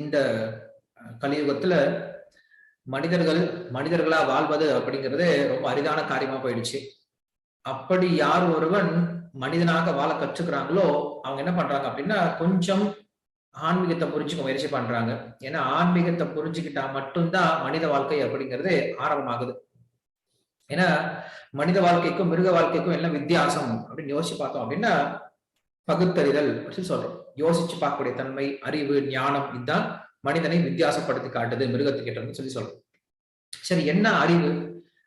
இந்த கலியுகத்துல மனிதர்கள் மனிதர்களா வாழ்வது அப்படிங்கிறது ரொம்ப அரிதான காரியமா போயிடுச்சு. அப்படி யார் ஒருவன் மனிதனாக வாழ கற்றுக்கிறாங்களோ அவங்க என்ன பண்றாங்க அப்படின்னா கொஞ்சம் ஆன்மீகத்தை புரிஞ்சுக்க முயற்சி பண்றாங்க. ஏன்னா ஆன்மீகத்தை புரிஞ்சுக்கிட்டா மட்டும்தான் மனித வாழ்க்கை அப்படிங்கிறது ஆரம்பமாகுது. ஏன்னா மனித வாழ்க்கைக்கும் மிருக வாழ்க்கைக்கும் எல்லாம் வித்தியாசம் அப்படின்னு யோசிச்சு பார்த்தோம் அப்படின்னா பகுத்தறிதல் அப்படின்னு சொல்றோம். யோசிச்சு பார்க்கக்கூடிய தன்மை அறிவு ஞானம் இதுதான் மனிதனை வித்தியாசப்படுத்தி காட்டுது மிருகத்துக்கிட்ட சொல்லி சொல்றோம். சரி என்ன அறிவு?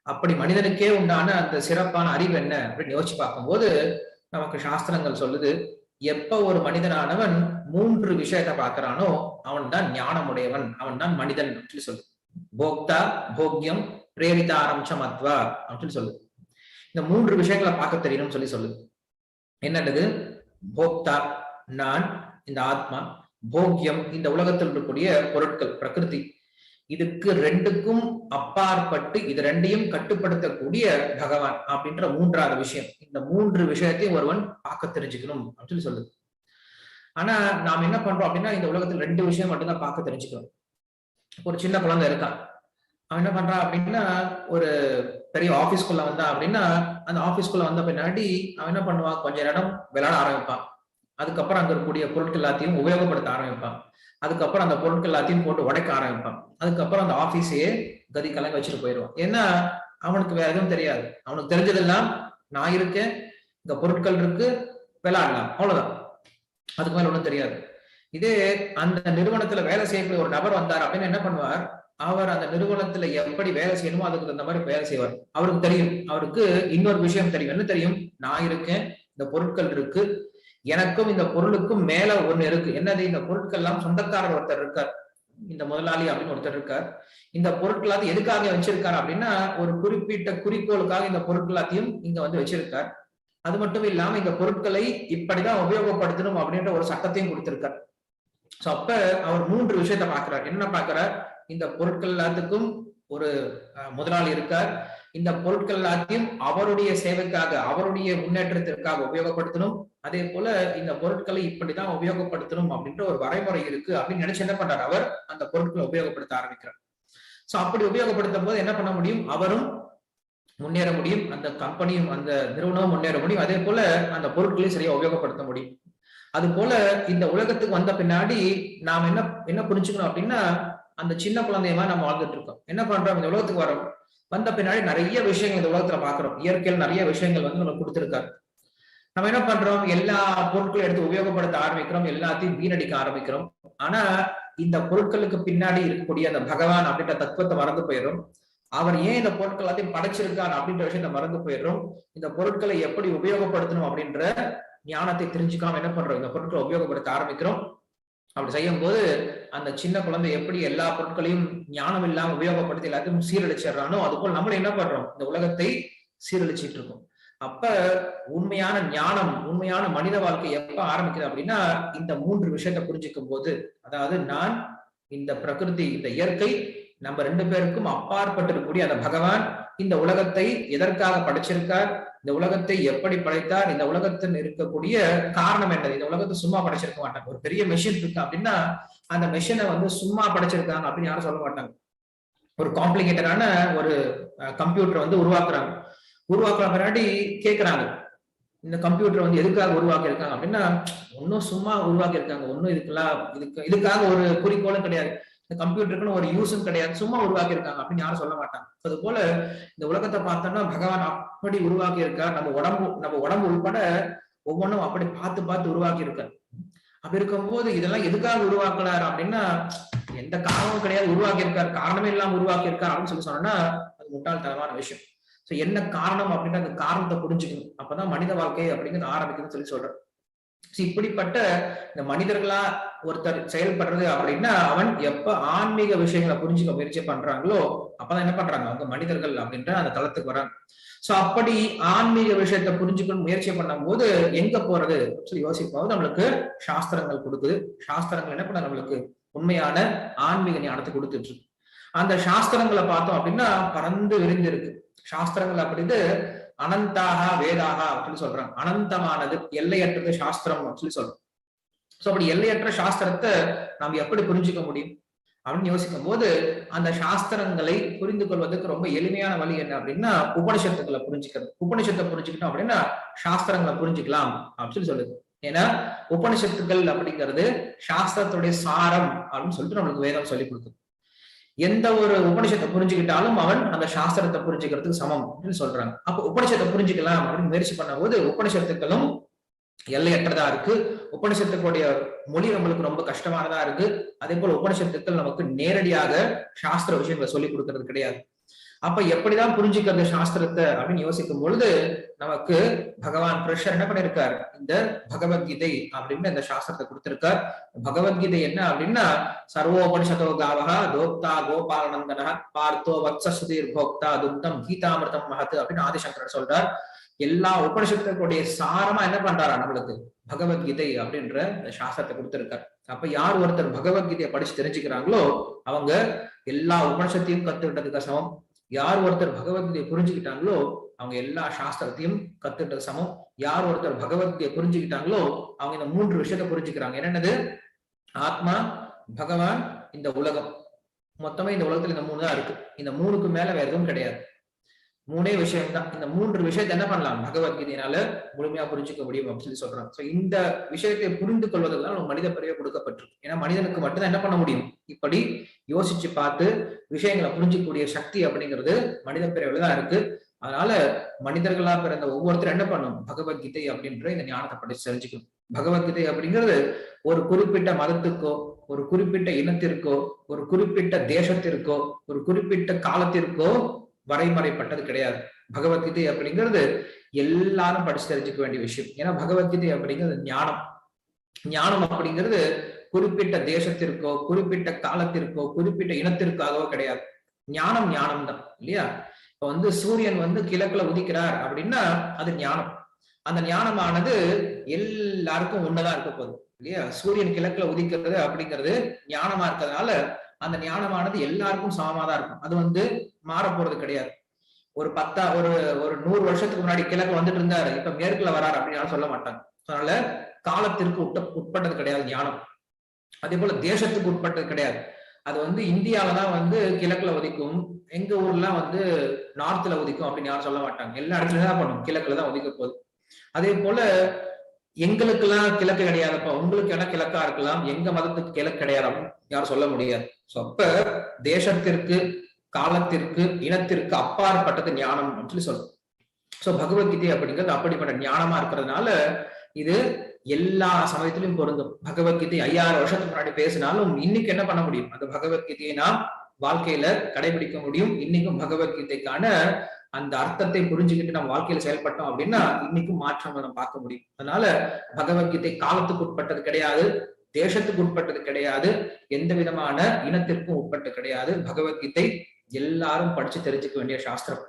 அப்படி மனிதனுக்கே உண்டான அந்த சிறப்பான அறிவு என்ன அப்படின்னு யோசிச்சு பார்க்கும்போது நமக்கு சாஸ்திரங்கள் சொல்லுது எப்ப ஒரு மனிதனானவன் மூன்று விஷயத்தை பார்க்கிறானோ அவன் தான் ஞானமுடையவன் அவன் தான் மனிதன் அப்படின்னு சொல்லு போக்தா போக்யம் பிரேரிதாரம்சம் அத்வா அப்படின்னு சொல்லு இந்த மூன்று விஷயங்களை பார்க்க தெரியணும்னு சொல்லி சொல்லுது. என்னது? போக்தா நான் இந்த ஆத்மா போக்கியம் இந்த உலகத்தில் இருக்கக்கூடிய பொருட்கள் பிரகிருதி. இதுக்கு ரெண்டுக்கும் அப்பாற்பட்டு இது ரெண்டையும் கட்டுப்படுத்தக்கூடிய பகவான் அப்படின்ற மூன்றாவது விஷயம். இந்த மூன்று விஷயத்தையும் ஒருவன் பார்க்க தெரிஞ்சுக்கணும் அப்படின்னு சொல்லி சொல்லுது. ஆனா நாம் என்ன பண்றோம் அப்படின்னா இந்த உலகத்துல ரெண்டு விஷயம் மட்டும்தான் பார்க்க தெரிஞ்சுக்கணும் ஒரு சின்ன குழந்தை இருக்கான். அவன் என்ன பண்றான் அப்படின்னா ஒரு பெரிய ஆபீஸ்க்குள்ள வந்தான் அப்படின்னா அந்த ஆபீஸ்க்குள்ள வந்த பின்னாடி அவன் என்ன பண்ணுவான்? கொஞ்ச நேரம் விளையாட ஆரம்பிப்பான். அதுக்கப்புறம் அங்க இருக்கக்கூடிய பொருட்கள் எல்லாத்தையும் உபயோகப்படுத்த ஆரம்பிப்பான் அதுக்கப்புறம் அந்த பொருட்கள் எல்லாத்தையும் போட்டு உடைக்க ஆரம்பிப்பான் அதுக்கப்புறம் அந்த ஆபீஸையே கதி கலங்க வச்சுட்டு போயிடுவான். ஏன்னா அவனுக்கு வேற எதுவும் தெரியாது. அவனுக்கு தெரிஞ்சதெல்லாம் நான் இருக்கேன் இந்த பொருட்கள் இருக்கு விளையாடலாம். அவ்வளவுதான். அதுக்கு மேல ஒண்ணும் தெரியாது. இதே அந்த நிறுவனத்துல வேலை செய்யக்கூடிய ஒரு நபர் வந்தார் அப்படின்னு என்ன பண்ணுவார்? அவர் அந்த நிறுவனத்துல எப்படி வேலை செய்யணுமோ அதுக்கு தகுந்த மாதிரி வேலை செய்வார். அவருக்கு தெரியும். அவருக்கு இன்னொரு விஷயம் தெரியும். என்ன தெரியும்? நான் இருக்கேன் இந்த பொருட்கள் இருக்கு எனக்கும் இந்த பொருளுக்கும் மேல ஒண்ணு இருக்கு. என்னது? இந்த பொருட்கள் எல்லாம் சொந்தக்காரர் ஒருத்தர் இருக்கார். இந்த முதலாளி அப்படின்னு ஒருத்தர் இருக்கார். இந்த பொருட்களாவது எதுக்காக வச்சிருக்காரு அப்படின்னா ஒரு குறிப்பிட்ட குறிக்கோளுக்காக இந்த பொருட்கள் எல்லாத்தையும் இங்க வந்து வச்சிருக்கார். அது மட்டும் இல்லாம இந்த பொருட்களை இப்படிதான் உபயோகப்படுத்தணும் அப்படின்ற ஒரு சட்டத்தையும் கொடுத்திருக்கார். சோ அப்ப அவர் மூன்று விஷயத்த பாக்குறார் என்ன பாக்குறார் இந்த பொருட்கள் எல்லாத்துக்கும் ஒரு முதலாளி இருக்கார். இந்த பொருட்கள் எல்லாத்தையும் அவருடைய சேவைக்காக அவருடைய முன்னேற்றத்திற்காக உபயோகப்படுத்தணும். அதே போல இந்த பொருட்களை இப்படிதான் உபயோகப்படுத்தணும் அப்படின்ற ஒரு வரைமுறை இருக்கு அப்படின்னு நினைச்சு என்ன பண்றாரு அவர்? அந்த பொருட்களை உபயோகப்படுத்த ஆரம்பிக்கிறார். சோ அப்படி உபயோகப்படுத்தும் போது என்ன பண்ண முடியும்? அவரும் முன்னேற முடியும். அந்த கம்பெனியும் அந்த நிறுவனமும் முன்னேற முடியும். அதே போல அந்த பொருட்களையும் சரியா உபயோகப்படுத்த முடியும். அது போல இந்த உலகத்துக்கு வந்த பின்னாடி நாம் என்ன என்ன புரிஞ்சுக்கணும் அப்படின்னா அந்த சின்ன குழந்தையமா நம்ம வாழ்ந்துட்டு இருக்கோம். என்ன பண்றோம்? இந்த உலகத்துக்கு வரோம் வந்த பின்னாடி நிறைய விஷயங்கள் இந்த உலகத்துல பாக்குறோம் இயற்கையில் நிறைய விஷயங்கள் வந்து நம்ம கொடுத்திருக்காரு. நம்ம என்ன பண்றோம்? எல்லா பொருட்களும் எடுத்து உபயோகப்படுத்த ஆரம்பிக்கிறோம். எல்லாத்தையும் வீணடிக்க ஆரம்பிக்கிறோம். ஆனா இந்த பொருட்களுக்கு பின்னாடி இருக்கக்கூடிய அந்த பகவான் அப்படின்ற தத்துவத்தை மறந்து போயிடும் அவர் ஏன் இந்த பொருட்கள் எல்லாத்தையும் படைச்சிருக்கான் அப்படின்ற விஷயத்த மறந்து போயிடுறோம். இந்த பொருட்களை எப்படி உபயோகப்படுத்தணும் அப்படின்ற ஞானத்தை தெரிஞ்சுக்காம என்ன பண்றோம்? இந்த பொருட்களை உபயோகப்படுத்த ஆரம்பிக்கிறோம். அப்படி செய்யும் போது அந்த சின்ன குழந்தை எப்படி எல்லா பொருட்களையும் ஞானம் இல்லாம உபயோகப்படுத்தி எல்லாத்தையும் சீரழிச்சிடுறானோ அது போல் நம்மள என்ன பண்றோம்? இந்த உலகத்தை சீரழிச்சிட்டு இருக்கோம். அப்ப உண்மையான ஞானம் உண்மையான மனித வாழ்க்கை எப்ப ஆரம்பிக்குது அப்படின்னா இந்த மூன்று விஷயத்தை புரிஞ்சுக்கும் போது அதாவது நான் இந்த பிரகிருதி இந்த இயற்கை நம்ம ரெண்டு பேருக்கும் அப்பாற்பட்டிருக்கக்கூடிய அந்த பகவான் இந்த உலகத்தை எதற்காக படைச்சிருக்கார்? இந்த உலகத்தை எப்படி படைத்தார்? இந்த உலகத்தில் இருக்கக்கூடிய காரணம் என்னது? இந்த உலகத்தை சும்மா படைச்சிருக்க மாட்டாங்க. ஒரு பெரிய மெஷின் இருக்கு அப்படின்னா அந்த மெஷினை வந்து சும்மா படைச்சிருக்காங்க அப்படின்னு யாரும் சொல்ல மாட்டாங்க. ஒரு காம்ப்ளிகேட்டடான ஒரு கம்ப்யூட்டர் வந்து உருவாக்குறாங்க. உருவாக்குற பின்னாடி கேட்கறாங்க இந்த கம்ப்யூட்டர் வந்து எதுக்காக உருவாக்கி இருக்காங்க அப்படின்னா ஒன்னும் சும்மா உருவாக்கி இருக்காங்க ஒன்னும் இதுக்கெல்லாம் இதுக்கு இதுக்காக ஒரு குறிக்கோளும் கிடையாது. இந்த கம்ப்யூட்டருக்குன்னு ஒரு யூஸும் கிடையாது. சும்மா உருவாக்கி இருக்காங்க அப்படின்னு யாரும் சொல்ல மாட்டாங்க. அது போல இந்த உலகத்தை பார்த்தோம்னா பகவான் அப்படி உருவாக்கி இருக்கார் நம்ம உடம்பு நம்ம உடம்பு உட்பட ஒவ்வொன்றும் அப்படி பார்த்து பார்த்து உருவாக்கி இருக்கார் அப்படி இருக்கும்போது இதெல்லாம் எதுக்காக உருவாக்கலாரு அப்படின்னா எந்த காரணமும் கிடையாது. உருவாக்கி இருக்கார் காரணமே இல்லாம உருவாக்கி இருக்கார் அப்படின்னு சொல்லி சொன்னோம்னா அது முட்டாள்தனமான விஷயம். சோ என்ன காரணம் அப்படின்னா அந்த காரணத்தை புரிஞ்சுக்கணும். அப்பதான் மனித வாழ்க்கை அப்படிங்கிறது ஆரம்பிக்குதுன்னு சொல்லி சொல்றேன். இப்படிப்பட்ட இந்த மனிதர்களா ஒருத்தர் செயல்படுறது அப்படின்னா அவன் எப்ப ஆன்மீக விஷயங்களை புரிஞ்சுக்க முயற்சி பண்றாங்களோ அப்பதான் என்ன பண்றாங்க? அவங்க மனிதர்கள் அப்படின்ற அந்த தளத்துக்கு வராங்க. சோ அப்படி ஆன்மீக விஷயத்தை புரிஞ்சுக்கணும் முயற்சி பண்ணும் போது எங்க போறது? சொல்லி யோசிக்கும் நம்மளுக்கு சாஸ்திரங்கள் கொடுக்குது. சாஸ்திரங்கள் என்ன பண்ண நம்மளுக்கு உண்மையான ஆன்மீக ஞானத்தை கொடுத்துட்டு இருக்கு. அந்த சாஸ்திரங்களை பார்த்தோம் அப்படின்னா பறந்து விரிந்து இருக்கு சாஸ்திரங்கள் அப்படின்னு அனந்தாக வேதாக அப்படின்னு சொல்றாங்க. அனந்தமானது எல்லையற்றது சாஸ்திரம் சொல்லி சொல்றோம். சோ அப்படி எல்லையற்ற சாஸ்திரத்தை நாம் எப்படி புரிஞ்சுக்க முடியும்? அப்படின்னு யோசிக்கும் போது அந்த சாஸ்திரங்களை புரிந்து கொள்வதற்கு ரொம்ப எளிமையான வழி என்ன அப்படின்னா உபனிஷத்துக்களை புரிஞ்சுக்கிறது. உபனிஷத்தை புரிஞ்சுக்கிட்டோம் அப்படின்னா சாஸ்திரங்களை புரிஞ்சுக்கலாம் அப்படின்னு சொல்லி சொல்லுது. ஏன்னா உபனிஷத்துக்கள் அப்படிங்கிறது சாஸ்திரத்துடைய சாரம் அப்படின்னு சொல்லிட்டு நம்மளுக்கு வேதம் சொல்லி கொடுக்குது. எந்த ஒரு உபனிஷத்தை புரிஞ்சுக்கிட்டாலும் அவன் அந்த சாஸ்திரத்தை புரிஞ்சுக்கிறதுக்கு சமம் அப்படின்னு சொல்றாங்க. அப்ப உபனிஷத்தை புரிஞ்சுக்கலாம் அப்படின்னு முயற்சி பண்ணும்போது உபனிஷத்துக்களும் எல்லையற்றதா இருக்கு. உபனிஷத்துக்களுடைய மொழி நம்மளுக்கு ரொம்ப கஷ்டமானதா இருக்கு. அதே போல உபனிஷத்துக்கள் நமக்கு நேரடியாக சாஸ்திர விஷயங்களை சொல்லி கொடுக்கறது கிடையாது. அப்ப எப்படிதான் புரிஞ்சுக்கிறது சாஸ்திரத்தை அப்படின்னு யோசிக்கும் பொழுது நமக்கு பகவான் கிருஷ்ணர் என்ன பண்ணிருக்கார்? இந்த பகவத்கீதை அப்படின்னு இந்த சாஸ்திரத்தை கொடுத்திருக்கார். பகவத்கீதை என்ன அப்படின்னா சர்வோபனிஷதோ காவகா தோக்தா கோபாலநந்தன பார்த்தோ வத்சசுதீர் போக்தா துக்தம் கீதாமிருதம் மகத்து அப்படின்னு ஆதிசங்கரன் சொல்றார். எல்லா உபனிஷத்துக்குடைய சாரமா என்ன பண்றாரா நம்மளுக்கு? பகவத்கீதை அப்படின்ற இந்த சாஸ்திரத்தை கொடுத்திருக்கார். அப்ப யார் ஒருத்தர் பகவத்கீதையை படிச்சு தெரிஞ்சுக்கிறாங்களோ அவங்க எல்லா உபனிஷத்தையும் கத்துக்கிட்டதுக்கு சமம். யார் ஒருத்தர் பகவத்கீதையை புரிஞ்சுக்கிட்டாங்களோ அவங்க எல்லா சாஸ்திரத்தையும் கத்துட்டது சமம். யார் ஒருத்தர் பகவத்கீதையை புரிஞ்சுக்கிட்டாங்களோ அவங்க இந்த மூன்று விஷயத்த புரிஞ்சுக்கிறாங்க. என்னென்னது? ஆத்மா பகவான் இந்த உலகம். மொத்தமே இந்த உலகத்துல இந்த மூணு தான் இருக்கு. இந்த மூணுக்கு மேல வேற எதுவும் கிடையாது. மூணே விஷயம் தான் இந்த மூன்று விஷயத்தை என்ன பண்ணலாம்? பகவத்கீதையினால முழுமையா புரிஞ்சுக்க முடியும் அப்படின்னு சொல்லி சொல்றாங்க சோ இந்த விஷயத்தை புரிந்து கொள்வதற்கு நம்ம மனித பிறவை கொடுக்கப்பட்டிருக்கு. ஏன்னா மனிதனுக்கு மட்டும்தான் என்ன பண்ண முடியும்? இப்படி யோசிச்சு பார்த்து விஷயங்களை புரிஞ்சிக்கக்கூடிய சக்தி அப்படிங்கிறது மனித பிறவில தான் இருக்கு. அதனால மனிதர்களா பிறந்த ஒவ்வொருத்தரும் என்ன பண்ணும் பகவத்கீதை அப்படின்ற இந்த ஞானத்தை படிச்சு தெரிஞ்சுக்கணும். பகவத்கீதை அப்படிங்கிறது ஒரு குறிப்பிட்ட மதத்துக்கோ ஒரு குறிப்பிட்ட இனத்திற்கோ ஒரு குறிப்பிட்ட தேசத்திற்கோ ஒரு குறிப்பிட்ட காலத்திற்கோ வரைமறைப்பட்டது கிடையாது. பகவத்கீதை அப்படிங்கிறது எல்லாரும் படிச்சு தெரிஞ்சுக்க வேண்டிய விஷயம். ஏன்னா பகவத்கீதை அப்படிங்கிறது ஞானம். ஞானம் அப்படிங்கிறது குறிப்பிட்ட தேசத்திற்கோ குறிப்பிட்ட காலத்திற்கோ குறிப்பிட்ட இனத்திற்காகவோ கிடையாது. ஞானம் ஞானம் தான் இல்லையா? இப்ப வந்து சூரியன் வந்து கிழக்குல உதிக்கிறார் அப்படின்னா அது ஞானம். அந்த ஞானமானது எல்லாருக்கும் ஒண்ணுதான் இருக்க போகுது இல்லையா? சூரியன் கிழக்குல உதிக்கிறது அப்படிங்கிறது ஞானமா இருக்கிறதுனால அந்த ஞானமானது எல்லாருக்கும் சமமாதான் இருக்கும். அது வந்து மாற போறது கிடையாது. ஒரு பத்தா ஒரு ஒரு நூறு வருஷத்துக்கு முன்னாடி கிழக்கு வந்துட்டு இருந்தாரு. இப்ப மேற்குல வராரு அப்படின்னு சொல்ல மாட்டாங்க. அதனால காலத்திற்கு உட்ட உட்பட்டது கிடையாது ஞானம். அதே போல தேசத்துக்கு உட்பட்டது கிடையாது. அது வந்து இந்தியாவில தான் வந்து கிழக்குல உதிக்கும். எங்க ஊர்லாம் வந்து நார்த்ல உதிக்கும் அப்படின்னு யாரும் சொல்ல மாட்டாங்க. எல்லா இடத்துலயும் தான் பண்ணும். கிழக்குல தான் உதிக்க போகுது. அதே போல எங்களுக்கு எல்லாம் கிழக்கு கிடையாதுப்பா. உங்களுக்கு என்ன கிழக்கா இருக்கலாம். எங்க மதத்துக்கு கிழக்கு கிடையாது. யாரும் சொல்ல முடியாது. சோ அப்ப தேசத்திற்கு காலத்திற்கு இனத்திற்கு அப்பாற்பட்டது ஞானம் அப்படின்னு சொல்லி சொல்லும் சோ பகவத்கீதை அப்படிங்கிறது அப்படிப்பட்ட ஞானமா இருக்கிறதுனால இது எல்லா சமயத்திலும் பொருந்தும். பகவத்கீதை ஐயாயிரம் வருஷத்துக்கு முன்னாடி பேசினாலும் இன்னைக்கு என்ன பண்ண முடியும்? அந்த பகவத்கீதையை நாம் வாழ்க்கையில கடைபிடிக்க முடியும். இன்னைக்கும் பகவத்கீதைக்கான அந்த அர்த்தத்தை புரிஞ்சுக்கிட்டு நம்ம வாழ்க்கையில செயல்பட்டோம் அப்படின்னா இன்னைக்கும் மாற்றம் நம்ம பார்க்க முடியும். அதனால பகவத்கீதை காலத்துக்கு உட்பட்டது கிடையாது தேசத்துக்கு உட்பட்டது கிடையாது எந்த விதமான இனத்திற்கும் உட்பட்டு கிடையாது. பகவத்கீதை எல்லாரும் படிச்சு தெரிஞ்சுக்க வேண்டிய சாஸ்திரம்.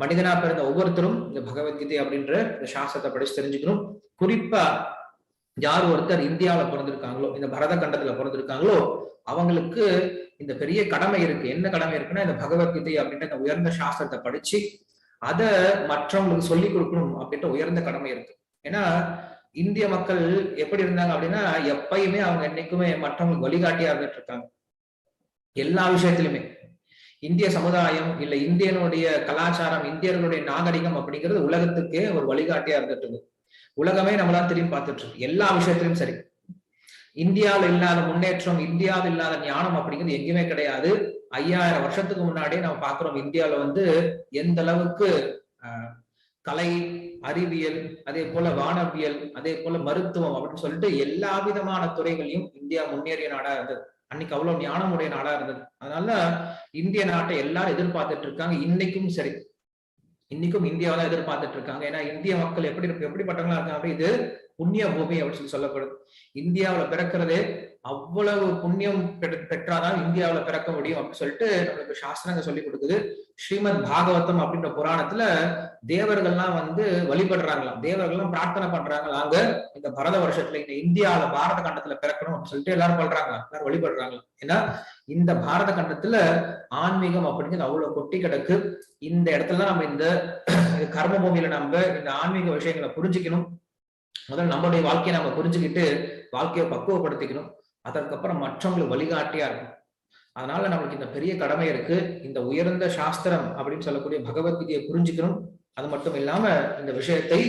மனிதனா பிறந்த ஒவ்வொருத்தரும் இந்த பகவத்கீதை அப்படின்ற இந்த சாஸ்திரத்தை படிச்சு தெரிஞ்சுக்கணும். குறிப்பா யார் ஒருத்தர் இந்தியாவில பிறந்திருக்காங்களோ இந்த பரத கண்டத்துல பிறந்திருக்காங்களோ அவங்களுக்கு இந்த பெரிய கடமை இருக்கு. என்ன கடமை இருக்குன்னா இந்த பகவத்கீதை அப்படின்ற இந்த உயர்ந்த சாஸ்திரத்தை படிச்சு அதை மற்றவங்களுக்கு சொல்லி கொடுக்கணும் அப்படின்ற உயர்ந்த கடமை இருக்கு. ஏன்னா இந்திய மக்கள் எப்படி இருந்தாங்க அப்படின்னா எப்பயுமே அவங்க என்னைக்குமே மற்றவங்களுக்கு வழிகாட்டியா இருந்துட்டு இருக்காங்க. எல்லா விஷயத்திலுமே. இந்திய சமுதாயம் இல்ல இந்தியனுடைய கலாச்சாரம் இந்தியர்களுடைய நாகரிகம் அப்படிங்கிறது உலகத்துக்கே ஒரு வழிகாட்டியா இருந்துட்டு இருக்கு. உலகமே நம்மளா திரும்பி பார்த்துட்டு இருக்கு. எல்லா விஷயத்திலும் சரி. இந்தியாவில் இல்லாத முன்னேற்றம் இந்தியாவில் இல்லாத ஞானம் அப்படிங்கிறது எங்கேயுமே கிடையாது. ஐயாயிரம் வருஷத்துக்கு முன்னாடியே நம்ம பாக்குறோம் இந்தியாவில வந்து எந்த அளவுக்கு கலை அறிவியல் அதே போல வானவியல் அதே போல மருத்துவம் அப்படின்னு சொல்லிட்டு எல்லா விதமான துறைகளையும் இந்தியா முன்னேறிய நாடா இருந்தது. அன்னைக்கு அவ்வளவு ஞானமுடைய நாடா இருந்தது. அதனால இந்திய நாட்டை எல்லாரும் எதிர்பார்த்துட்டு இருக்காங்க. இன்னைக்கும் சரி. இன்னைக்கும் இந்தியாவில எதிர்பார்த்துட்டு இருக்காங்க. ஏன்னா இந்திய மக்கள் எப்படி எப்படிப்பட்டவங்களா இருக்காங்க இது புண்ணிய பூமி அப்படின்னு சொல்லி சொல்லப்படுது இந்தியாவில பிறக்கிறதே அவ்வளவு புண்ணியம் பெற்றாதான் இந்தியாவில பிறக்க முடியும் அப்படின்னு சொல்லிட்டு நம்மளுக்கு சாஸ்திரங்க சொல்லி கொடுக்குது. ஸ்ரீமத் பாகவதம் அப்படின்ற புராணத்துல தேவர்கள்லாம் வந்து வழிபடுறாங்களாம். தேவர்கள்லாம் பிரார்த்தனை பண்றாங்களா அங்க இந்த பரத வருஷத்துல இந்த இந்தியாவில பாரத கண்டத்துல பிறக்கணும் அப்படின்னு சொல்லிட்டு எல்லாரும் பண்றாங்க எல்லாரும் வழிபடுறாங்க ஏன்னா இந்த பாரத கண்டத்துல ஆன்மீகம் அப்படிங்கிறது அவ்வளவு கொட்டி கிடக்கு. இந்த இடத்துல நம்ம இந்த கர்ம பூமியில நம்ம இந்த ஆன்மீக விஷயங்களை புரிஞ்சுக்கணும். முதல்ல நம்மளுடைய வாழ்க்கையை நம்ம புரிஞ்சுக்கிட்டு வாழ்க்கையை பக்குவப்படுத்திக்கணும். அதற்கப்புறம் மற்றவங்களுக்கு வழிகாட்டியா இருக்கும் அதனால நம்மளுக்கு இந்த பெரிய கடமை இருக்கு. இந்த உயர்ந்த சாஸ்திரம் அப்படின்னு சொல்லக்கூடிய பகவத்கீதையை புரிஞ்சுக்கணும். அது மட்டும் இல்லாம இந்த விஷயத்தை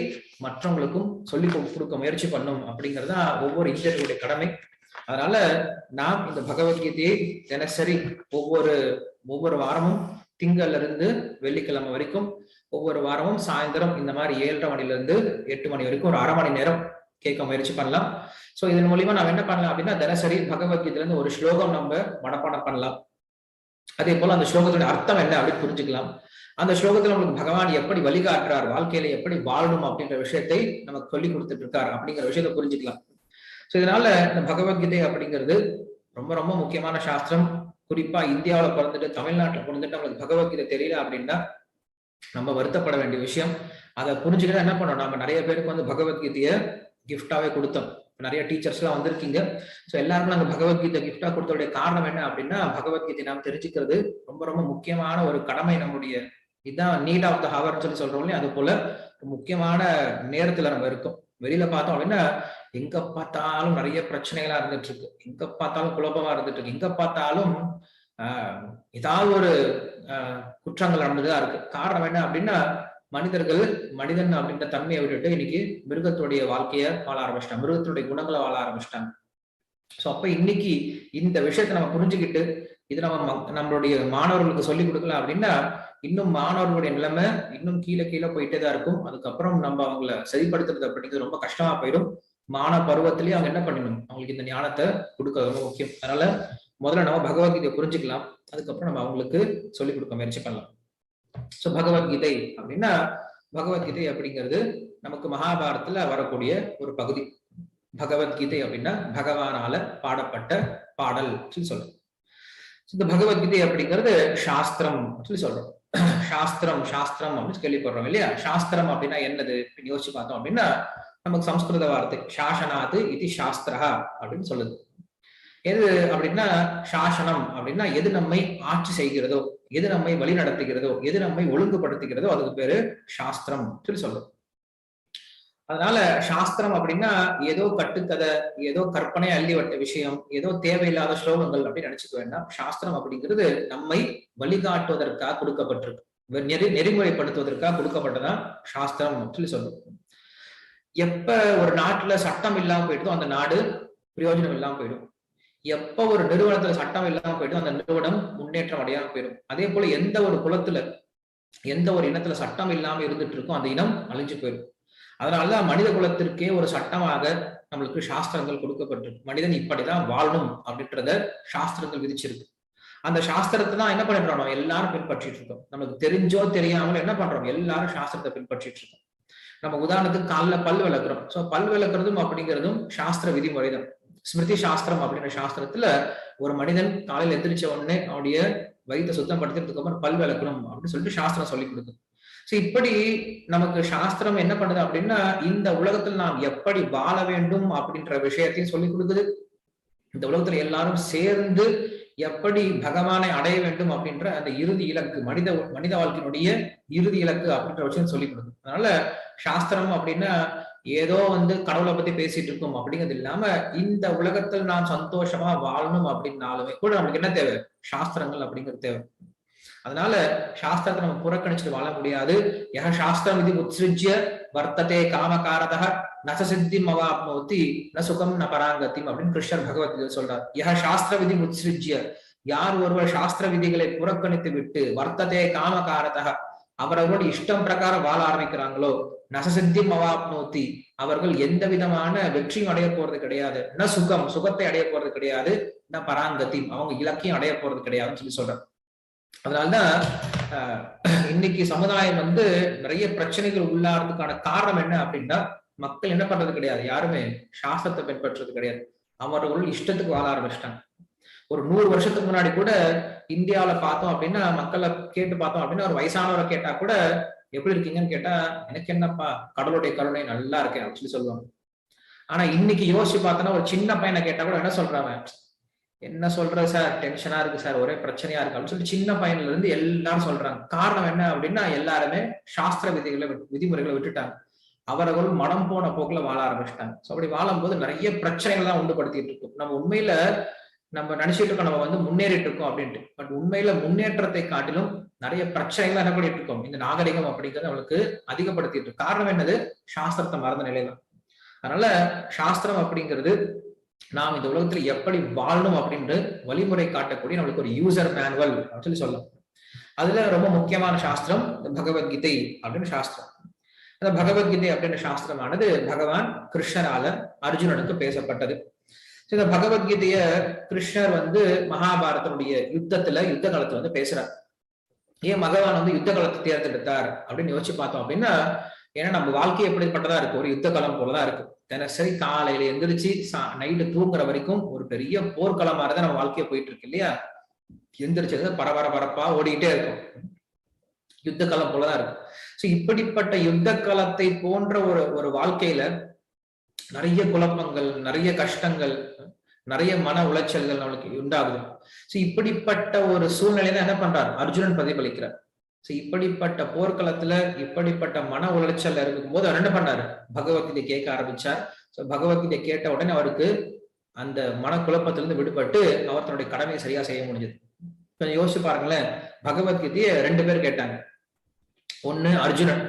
மற்றவங்களுக்கும் சொல்லி கொடுக்க முயற்சி பண்ணும் அப்படிங்கிறது தான் ஒவ்வொரு இந்தியர்களுடைய கடமை. அதனால நாம் இந்த பகவத்கீதையை தினசரி ஒவ்வொரு ஒவ்வொரு வாரமும் திங்கள்ல இருந்து வெள்ளிக்கிழமை வரைக்கும் ஒவ்வொரு வாரமும் சாயந்தரம் இந்த மாதிரி ஏழரை மணில இருந்து எட்டு மணி வரைக்கும் ஒரு அரை மணி நேரம் கேட்க முயற்சி பண்ணலாம். ஸோ இதன் மூலியமா நம்ம என்ன பண்ணலாம் அப்படின்னா தினசரி பகவத்கீதையிலேருந்து ஒரு ஸ்லோகம் நம்ம மனப்பாடம் பண்ணலாம். அதே போல அந்த ஸ்லோகத்தோட அர்த்தம் என்ன அப்படின்னு புரிஞ்சுக்கலாம். அந்த ஸ்லோகத்துல நம்மளுக்கு பகவான் எப்படி வழிகாட்டுறார் வாழ்க்கையில எப்படி வாழணும் அப்படின்ற விஷயத்தை நமக்கு சொல்லி கொடுத்துட்டு இருக்கார் அப்படிங்கிற விஷயத்த புரிஞ்சுக்கலாம். ஸோ இதனால இந்த பகவத்கீதை அப்படிங்கிறது ரொம்ப ரொம்ப முக்கியமான சாஸ்திரம். குறிப்பா இந்தியாவில் பிறந்துட்டு தமிழ்நாட்டில் பிறந்துட்டு நம்மளுக்கு பகவத்கீதை தெரியல அப்படின்னா நம்ம வருத்தப்பட வேண்டிய விஷயம். அதை புரிஞ்சுக்கிட்டா என்ன பண்ணோம் நம்ம நிறைய பேருக்கு வந்து பகவத்கீதையை கிஃப்டாவே கொடுத்தோம். நிறைய டீச்சர்ஸ் எல்லாம் வந்திருக்கீங்க. ஸோ எல்லாருக்கும் நாங்கள் பகவத்கீதை கிஃப்டா கொடுத்தோடைய காரணம் என்ன அப்படின்னா பகவத்கீதை நாம் தெரிஞ்சுக்கிறது ரொம்ப ரொம்ப முக்கியமான ஒரு கடமை நம்முடைய இதுதான் நீட் ஆஃப் த ஹவர்னு சொல்லி சொல்றோம் இல்லையா? அது போல முக்கியமான நேரத்துல நம்ம இருக்கோம். வெளியில பார்த்தோம் அப்படின்னா எங்க பார்த்தாலும் நிறைய பிரச்சனைகளா இருந்துட்டு இருக்கு. எங்க பார்த்தாலும் குழப்பமா இருந்துட்டு இருக்கு. எங்க பார்த்தாலும் ஏதாவது ஒரு குற்றங்கள் நடந்துதான் இருக்கு. காரணம் என்ன அப்படின்னா மனிதர்கள் மனிதன் அப்படின்ற தன்மையை விட்டுட்டு இன்னைக்கு மிருகத்துடைய வாழ்க்கைய வாழ ஆரம்பிச்சிட்டாங்க. மிருகத்துடைய குணங்களை வாழ ஆரம்பிச்சிட்டாங்க. சோ அப்ப இன்னைக்கு இந்த விஷயத்த நம்ம புரிஞ்சுக்கிட்டு இது நம்ம நம்மளுடைய மாணவர்களுக்கு சொல்லி கொடுக்கலாம் அப்படின்னா இன்னும் மாணவர்களுடைய நிலைமை இன்னும் கீழே கீழே போயிட்டே தான் இருக்கும். அதுக்கப்புறம் நம்ம அவங்கள சரிப்படுத்துறது அப்படிங்கிறது ரொம்ப கஷ்டமா போயிடும். மாணவ பருவத்திலேயே அவங்க என்ன பண்ணணும் அவங்களுக்கு இந்த ஞானத்தை கொடுக்க ரொம்ப முக்கியம். அதனால முதல்ல நம்ம பகவத்கீதையை புரிஞ்சுக்கலாம். அதுக்கப்புறம் நம்ம அவங்களுக்கு சொல்லிக் கொடுக்க முயற்சி பண்ணலாம். சோ பகவத்கீதை அப்படின்னா பகவத்கீதை அப்படிங்கிறது நமக்கு மகாபாரதத்துல வரக்கூடிய ஒரு பகுதி. பகவத்கீதை அப்படின்னா பகவானால பாடப்பட்ட பாடல் சொல்லி சொல்றோம். இந்த பகவத்கீதை அப்படிங்கிறது சாஸ்திரம் சொல்லி சொல்றோம். சாஸ்திரம் சாஸ்திரம் அப்படின்னு கேள்விப்படுறோம் இல்லையா? சாஸ்திரம் அப்படின்னா என்னது? அப்படின்னு யோசிச்சு பார்த்தோம் அப்படின்னா நமக்கு சம்ஸ்கிருத வார்த்தை சாசனாது இது சாஸ்திரா அப்படின்னு சொல்லுது. எது அப்படின்னா சாசனம் அப்படின்னா எது நம்மை ஆட்சி செய்கிறதோ எது நம்மை வழி நடத்துகிறதோ எது நம்மை ஒழுங்குபடுத்துகிறதோ அதுக்கு பேரு சாஸ்திரம் சொல்லி சொல்லும் அதனால சாஸ்திரம் அப்படின்னா ஏதோ கட்டுக்கதை ஏதோ கற்பனை அள்ளிவட்ட விஷயம் ஏதோ தேவையில்லாத ஸ்லோகங்கள் அப்படின்னு நினைச்சுக்க வேண்டாம். சாஸ்திரம் அப்படிங்கிறது நம்மை வழிகாட்டுவதற்காக கொடுக்கப்பட்டிருக்கு. நெறி நெறிமுறைப்படுத்துவதற்காக கொடுக்கப்பட்டதான் சாஸ்திரம் சொல்லி சொல்லும் எப்ப ஒரு நாட்டுல சட்டம் இல்லாம போயிடுதோ அந்த நாடு பிரயோஜனம் இல்லாம போயிடும். எப்ப ஒரு நிறுவனத்துல சட்டம் இல்லாம போயிட்டு அந்த நிறுவனம் முன்னேற்றம் அடையாம போயிடும். அதே போல எந்த ஒரு குலத்துல எந்த ஒரு இனத்துல சட்டம் இல்லாம இருந்துட்டு இருக்கோ அந்த இனம் அழிஞ்சு போயிடும். அதனாலதான் மனித குலத்திற்கே ஒரு சட்டமாக நம்மளுக்கு சாஸ்திரங்கள் கொடுக்கப்பட்டிருக்கு. மனிதன் இப்படிதான் வாழணும் அப்படின்றத சாஸ்திரங்கள் விதிச்சிருக்கு. அந்த சாஸ்திரத்தை தான் என்ன பண்ணிட்டு நம்ம எல்லாரும் பின்பற்றிட்டு இருக்கோம். நமக்கு தெரிஞ்சோ தெரியாமல் என்ன பண்றோம்? எல்லாரும் சாஸ்திரத்தை பின்பற்றிட்டு இருக்கோம். நம்ம உதாரணத்துக்கு காலில் பல் விளக்குறோம். ஸோ பல் விளக்குறதும் அப்படிங்கிறதும் சாஸ்திர விதிமுறை தான் ஸ்மிருதி சாஸ்திரம் அப்படின்ற சாஸ்திரத்துல ஒரு மனிதன் காலையில் எந்திரிச்ச உடனே அவனுடைய வயிற்றை சுத்தம் படுத்துறதுக்கு அப்புறம் பல் விளக்கணும் அப்படின்னு சொல்லிட்டு சாஸ்திரம் சொல்லி கொடுக்குது. ஸோ இப்படி நமக்கு சாஸ்திரம் என்ன பண்ணுது அப்படின்னா இந்த உலகத்தில் நாம் எப்படி வாழ வேண்டும் அப்படின்ற விஷயத்தையும் சொல்லி கொடுக்குது. இந்த உலகத்துல எல்லாரும் சேர்ந்து எப்படி பகவானை அடைய வேண்டும் அப்படின்ற அந்த இறுதி இலக்கு மனித மனித வாழ்க்கையினுடைய இறுதி இலக்கு அப்படின்ற விஷயம் சொல்லி கொடுக்குது. அதனால சாஸ்திரம் அப்படின்னா ஏதோ வந்து கடவுளை பத்தி பேசிட்டு இருக்கோம் அப்படிங்கிறது இல்லாம இந்த உலகத்தில் நான் சந்தோஷமா வாழணும் அப்படின்னாலுமே கூட நமக்கு என்ன தேவை? சாஸ்திரங்கள் அப்படிங்கிறது தேவை. அதனால சாஸ்திரத்தை நம்ம புறக்கணிச்சுட்டு வாழ முடியாது. யக சாஸ்திரம் இது உத்ஸ்ருஜ்ய வர்த்ததே காமகாரத நச சித்திம் ந சுகம் ந பராங்கத்திம் அப்படின்னு கிருஷ்ணர் பகவத்கீதை சொல்றார். யக சாஸ்திர விதி உத்ஸ்ருஜ்ய யார் ஒருவர் சாஸ்திர விதிகளை புறக்கணித்து விட்டு வர்த்ததே காமகாரதக அவரவரோட இஷ்டம் பிரகாரம் வாழ ஆரம்பிக்கிறாங்களோ நசசித்திம் அவாப்னோத்தி. அவர்கள் எந்த விதமான வெற்றியும் அடைய போறது கிடையாது. ந சுகம் சுகத்தை அடைய போறது கிடையாது. ந பராங்கத்தி அவங்க இலக்கியம் அடைய போறது கிடையாதுன்னு சொல்லி சொல்றாங்க. அதனால்தான் இன்னைக்கு சமுதாயம் வந்து நிறைய பிரச்சனைகள் உள்ளாறதுக்கான காரணம் என்ன அப்படின்னா மக்கள் என்ன பண்றது கிடையாது. யாருமே சாஸ்திரத்தை பின்பற்றுறது கிடையாது. அவர்கள் இஷ்டத்துக்கு வாழ ஆரம்பிச்சிட்டாங்க. ஒரு நூறு வருஷத்துக்கு முன்னாடி கூட இந்தியாவில பார்த்தோம் அப்படின்னா மக்களை கேட்டு பார்த்தோம் அப்படின்னா ஒரு வயசானவரை கேட்டா கூட எப்படி இருக்கீங்கன்னு கேட்டா எனக்கு என்னப்பா கடவுளுடைய கருணை நல்லா இருக்கேன் அப்படின்னு சொல்லி சொல்லுவாங்க. ஆனா இன்னைக்கு யோசிச்சு பார்த்தோன்னா ஒரு சின்ன பையனை கேட்டா கூட என்ன சொல்றாங்க? என்ன சொல்றது சார் டென்ஷனா இருக்கு சார் ஒரே பிரச்சனையா இருக்கு அப்படின்னு சொல்லி சின்ன பையன்ல இருந்து எல்லாரும் சொல்றாங்க. காரணம் என்ன அப்படின்னா எல்லாருமே சாஸ்திர விதிகளை விதிமுறைகளை விட்டுட்டாங்க. அவர்கள் மனம் போன போக்குல வாழ ஆரம்பிச்சிட்டாங்க. ஸோ அப்படி வாழும்போது நிறைய பிரச்சனைகள் தான் உண்டு படுத்திட்டு இருக்கும். நம்ம உண்மையில நம்ம நினைச்சிட்டு இருக்கோம் நம்ம வந்து முன்னேறிட்டு இருக்கோம் அப்படின்ட்டு. பட் உண்மையில முன்னேற்றத்தை காட்டிலும் நிறைய பிரச்சனைகள் என்ன பண்ணிட்டு இருக்கோம் இந்த நாகரிகம் அப்படிங்கிறது அவளுக்கு அதிகப்படுத்திட்டு இருக்கு. காரணம் என்னது? சாஸ்திரத்தை மறந்த நிலையில அதனால சாஸ்திரம் அப்படிங்கிறது நாம் இந்த உலகத்துல எப்படி வாழணும் அப்படின்ற வழிமுறை காட்டக்கூடிய நம்மளுக்கு ஒரு யூசர் மேனுவல் அப்படின்னு சொல்லி சொல்லலாம். அதுல ரொம்ப முக்கியமான சாஸ்திரம் இந்த பகவத்கீதை அப்படின்னு சாஸ்திரம். அந்த பகவத்கீதை அப்படின்ற சாஸ்திரமானது பகவான் கிருஷ்ணரால அர்ஜுனனுக்கு பேசப்பட்டது. இந்த பகவத்கீதைய கிருஷ்ணர் வந்து மகாபாரதனுடைய யுத்தத்துல யுத்த காலத்துல வந்து பேசுறார். ஏன் மகவான் வந்து யுத்த காலத்தை தேர்ந்தெடுத்தார் அப்படின்னு யோசிச்சு பார்த்தோம் அப்படின்னா ஏன்னா நம்ம வாழ்க்கை எப்படிப்பட்டதா இருக்கு? ஒரு யுத்த காலம் போலதான் இருக்கு. தினசரி காலையில எந்திரிச்சு நைட்டு தூங்குற வரைக்கும் ஒரு பெரிய போர்க்களம் மாதிரிதான் நம்ம வாழ்க்கைய போயிட்டு இருக்கு இல்லையா? எந்திரிச்சது பரபர பரப்பா ஓடிக்கிட்டே இருக்கும். யுத்த காலம் போலதான் இருக்கும் சோ இப்படிப்பட்ட யுத்த காலத்தை போன்ற ஒரு ஒரு வாழ்க்கையில நிறைய குழப்பங்கள் நிறைய கஷ்டங்கள் நிறைய மன உளைச்சல்கள் நம்மளுக்கு உண்டாகுது. ஸோ இப்படிப்பட்ட ஒரு சூழ்நிலையில என்ன பண்றார்? அர்ஜுனன் பிரதிபலிக்கிறார். ஸோ இப்படிப்பட்ட போர்க்களத்துல இப்படிப்பட்ட மன உளைச்சல் இருக்கும் போது அவர் என்ன பண்ணாரு? பகவத்கீதை கேட்க ஆரம்பிச்சார். ஸோ பகவத்கீதை கேட்ட உடனே அவருக்கு அந்த மனக்குழப்பத்திலிருந்து விடுபட்டு அவர் தன்னுடைய கடமையை சரியா செய்ய முடிஞ்சது. கொஞ்சம் யோசிச்சு பாருங்களேன். பகவத்கீதையை ரெண்டு பேர் கேட்டாங்க. ஒன்னு அர்ஜுனன்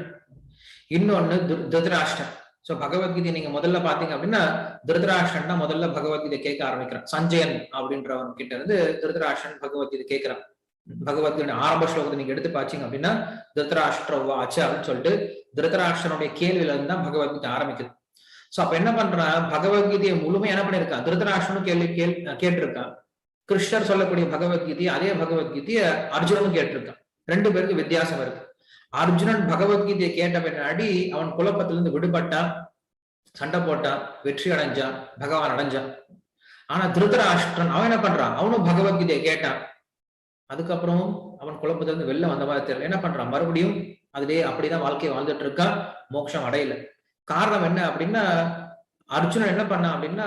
இன்னொன்னு திருதராஷ்டன் சோ பகவத்கீதை நீங்க முதல்ல பாத்தீங்க அப்படின்னா திருதராஷன் தான் முதல்ல பகவத்கீதை கேட்க ஆரம்பிக்கிறான் சஞ்சயன் அப்படின்றவன் கிட்ட இருந்து திருதராஷன் பகவத்கீதை கேட்கிறான் பகவத்கீதை ஆரம்ப ஸ்லோகத்தை நீங்க எடுத்து பாத்தீங்க அப்படின்னா திருதராஷ்டிர ஆச்சு அப்படின்னு சொல்லிட்டு திருதராஷ்டனுடைய கேள்வியில இருந்து தான் பகவத்கீதை ஆரம்பிக்குது. சோ அப்ப என்ன பண்றான் பகவத்கீதையை முழுமையா என்ன பண்ணிருக்கான் திருதராஷ்டனும் கேள்வி கேள் கேட்டிருக்கான் கிருஷ்ணர் சொல்லக்கூடிய பகவத்கீதையை அதே பகவத்கீதையை அர்ஜுனனும் கேட்டிருக்கான் ரெண்டு பேருக்கு வித்தியாசம் இருக்கு. அர்ஜுனன் பகவத்கீதையை கேட்ட பின்னாடி அவன் குழப்பத்திலிருந்து விடுபட்டான் சண்டை போட்டான் வெற்றி அடைஞ்சான் பகவான் அடைஞ்சான். ஆனா திருதராஷ்டிரன் அவன் என்ன பண்றான்? அவனும் பகவத்கீதையை கேட்டான். அதுக்கப்புறம் அவன் குழப்பத்திலிருந்து வெளில வந்த மாதிரி தெரியல. என்ன பண்றான்? மறுபடியும் அதுலயே அப்படிதான் வாழ்க்கையை வாழ்ந்துட்டு இருக்கான் மோட்சம் அடையல. காரணம் என்ன அப்படின்னா அர்ஜுனன் என்ன பண்ணான் அப்படின்னா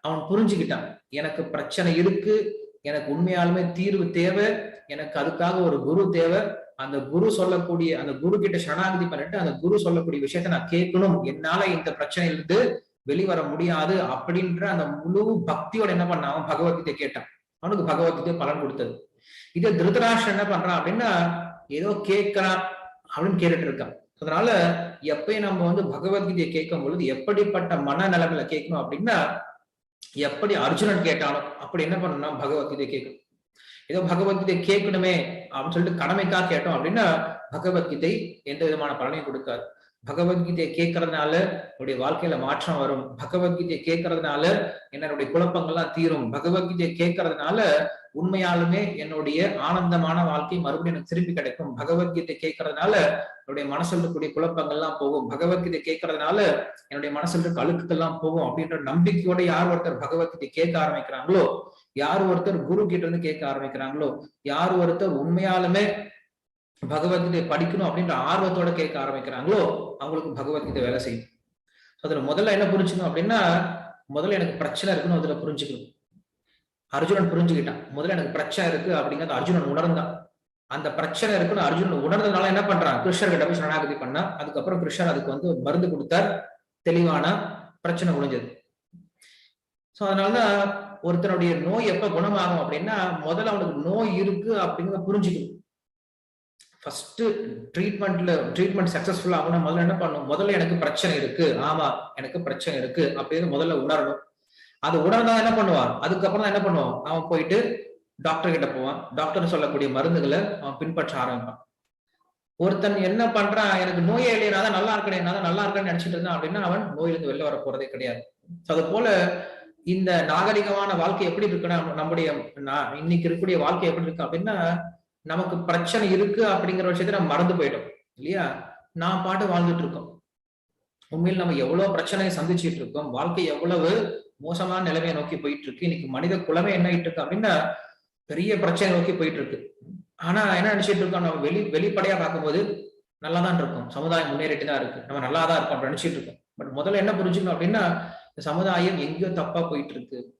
அவன் புரிஞ்சுக்கிட்டான். எனக்கு பிரச்சனை இருக்கு எனக்கு உண்மையாலுமே தீர்வு தேவை எனக்கு அதுக்காக ஒரு குரு தேவை அந்த குரு சொல்லக்கூடிய அந்த குரு கிட்ட சரணாகதி பண்ணிட்டு அந்த குரு சொல்லக்கூடிய விஷயத்த நான் கேட்கணும். என்னால இந்த பிரச்சனையிலிருந்து வெளிவர முடியாது அப்படின்ற அந்த முழு பக்தியோட என்ன பண்ணான்? அவன் பகவத்கீதை கேட்டான். அவனுக்கு பகவத்கீதை பலன் கொடுத்தது. இதே திருதராஷ் என்ன பண்றான் அப்படின்னா ஏதோ கேட்கிறான் அப்படின்னு கேட்டுட்டு இருக்கான். அதனால எப்பயும் நம்ம வந்து பகவத்கீதையை கேட்கும் பொழுது எப்படிப்பட்ட மன நிலைமையில கேட்கணும் அப்படின்னா எப்படி அர்ஜுனன் கேட்டாலும் அப்படி என்ன பண்ணணும் பகவத்கீதை கேட்கணும். ஏதோ பகவத்கீதை கேட்கணுமே அப்படின்னு சொல்லிட்டு கடமைக்காக கேட்டோம் அப்படின்னா பகவத்கீதை எந்த விதமான பலனையும் கொடுக்காது. பகவத்கீதையை கேட்கறதுனால என்னுடைய வாழ்க்கையில மாற்றம் வரும். பகவத்கீதையை கேட்கறதுனால என்னுடைய குழப்பங்கள்லாம் தீரும். பகவத்கீதையை கேட்கறதுனால உண்மையாலுமே என்னுடைய ஆனந்தமான வாழ்க்கை மறுபடியும் எனக்கு திருப்பி கிடைக்கும். பகவத்கீதை கேட்கறதுனால என்னுடைய மனசுல இருக்கக்கூடிய குழப்பங்கள்லாம் போகும். பகவத்கீதை கேட்கறதுனால என்னுடைய மனசுல இருக்க அழுக்குக்கெல்லாம் போகும் அப்படின்ற நம்பிக்கையோட யார் ஒருத்தர் பகவத்கீதை கேட்க ஆரம்பிக்கிறாங்களோ யார் ஒருத்தர் குரு கிட்ட இருந்து கேட்க ஆரம்பிக்கிறாங்களோ யார் ஒருத்தர் உண்மையாலுமே பகவத்கீதை படிக்கணும் அப்படின்ற ஆர்வத்தோட கேட்க ஆரம்பிக்கிறாங்களோ அவங்களுக்கு பகவத்கீதை வேலை செய்யும். அதுல முதல்ல என்ன புரிஞ்சுக்கணும் அப்படின்னா முதல்ல எனக்கு பிரச்சனை இருக்குன்னு அதுல புரிஞ்சுக்கணும். அர்ஜுனன் புரிஞ்சுக்கிட்டான். முதல்ல எனக்கு பிரச்சனை இருக்கு அப்படிங்கிறது அர்ஜுனன் உணர்ந்தான். அந்த பிரச்சனை இருக்குன்னு அர்ஜுனன் உணர்ந்ததுனால என்ன பண்றான்? கிருஷ்ணர்கிட்ட போய் சரணாகதி பண்ணா அதுக்கப்புறம் கிருஷ்ணர் அதுக்கு வந்து மருந்து கொடுத்தார். தெளிவான பிரச்சனை முடிஞ்சது சோ அதனாலதான் ஒருத்தனுடைய நோய் எப்ப குணமாகும் அப்படின்னா முதல்ல அவனுக்கு நோய் இருக்கு அப்படிங்கிறத புரிஞ்சுக்கணும். ஃபர்ஸ்ட் ட்ரீட்மெண்ட்ல ட்ரீட்மெண்ட் சக்சஸ்ஃபுல் ஆகும்னா முதல்ல என்ன பண்ணணும்? முதல்ல எனக்கு பிரச்சனை இருக்கு. ஆமா எனக்கு பிரச்சனை இருக்கு அப்படின்னு முதல்ல உணரணும். அது உணர்ந்தா என்ன பண்ணுவான்? அதுக்கப்புறம் தான் என்ன பண்ணுவான்? அவன் போயிட்டு டாக்டர் கிட்ட போவான். டாக்டர் சொல்லக்கூடிய மருந்துகளை அவன் பின்பற்ற ஆரம்பிப்பான். ஒருத்தன் என்ன பண்றான்? எனக்கு நோயே இல்லையா நல்லா இருக்கணும் நல்லா இருக்கேன்னு நினைச்சிட்டு இருந்தான் அப்படின்னா அவன் நோயிலிருந்து வெளில வர போறதே கிடையாது. அது போல இந்த நாகரிகமான வாழ்க்கை எப்படி இருக்குன்னா நம்முடைய இன்னைக்கு இருக்கக்கூடிய வாழ்க்கை எப்படி இருக்கு அப்படின்னா நமக்கு பிரச்சனை இருக்கு அப்படிங்கிற விஷயத்த நம்ம மறந்து போயிடும் இல்லையா? நான் பாட்டு வாழ்ந்துட்டு இருக்கோம். உண்மையில் நம்ம எவ்வளவு பிரச்சனையை சந்திச்சுட்டு இருக்கோம் வாழ்க்கை எவ்வளவு மோசமான நிலைமையை நோக்கி போயிட்டு இருக்கு இன்னைக்கு மனித குலமே என்ன ஆயிட்டு இருக்கு அப்படின்னா பெரிய பிரச்சனை நோக்கி போயிட்டு இருக்கு. ஆனா என்ன நினைச்சிட்டு இருக்கோம் நம்ம வெளி வெளிப்படையா பார்க்கும்போது நல்லா தான் இருக்கும் சமுதாயம் முன்னேறிட்டு தான் இருக்கு நம்ம நல்லா தான் இருக்கோம் நினைச்சிட்டு இருக்கோம். பட் முதல்ல என்ன புரிஞ்சுக்கணும் அப்படின்னா சமுதாயம் எங்கேயோ தப்பா போயிட்டு இருக்கு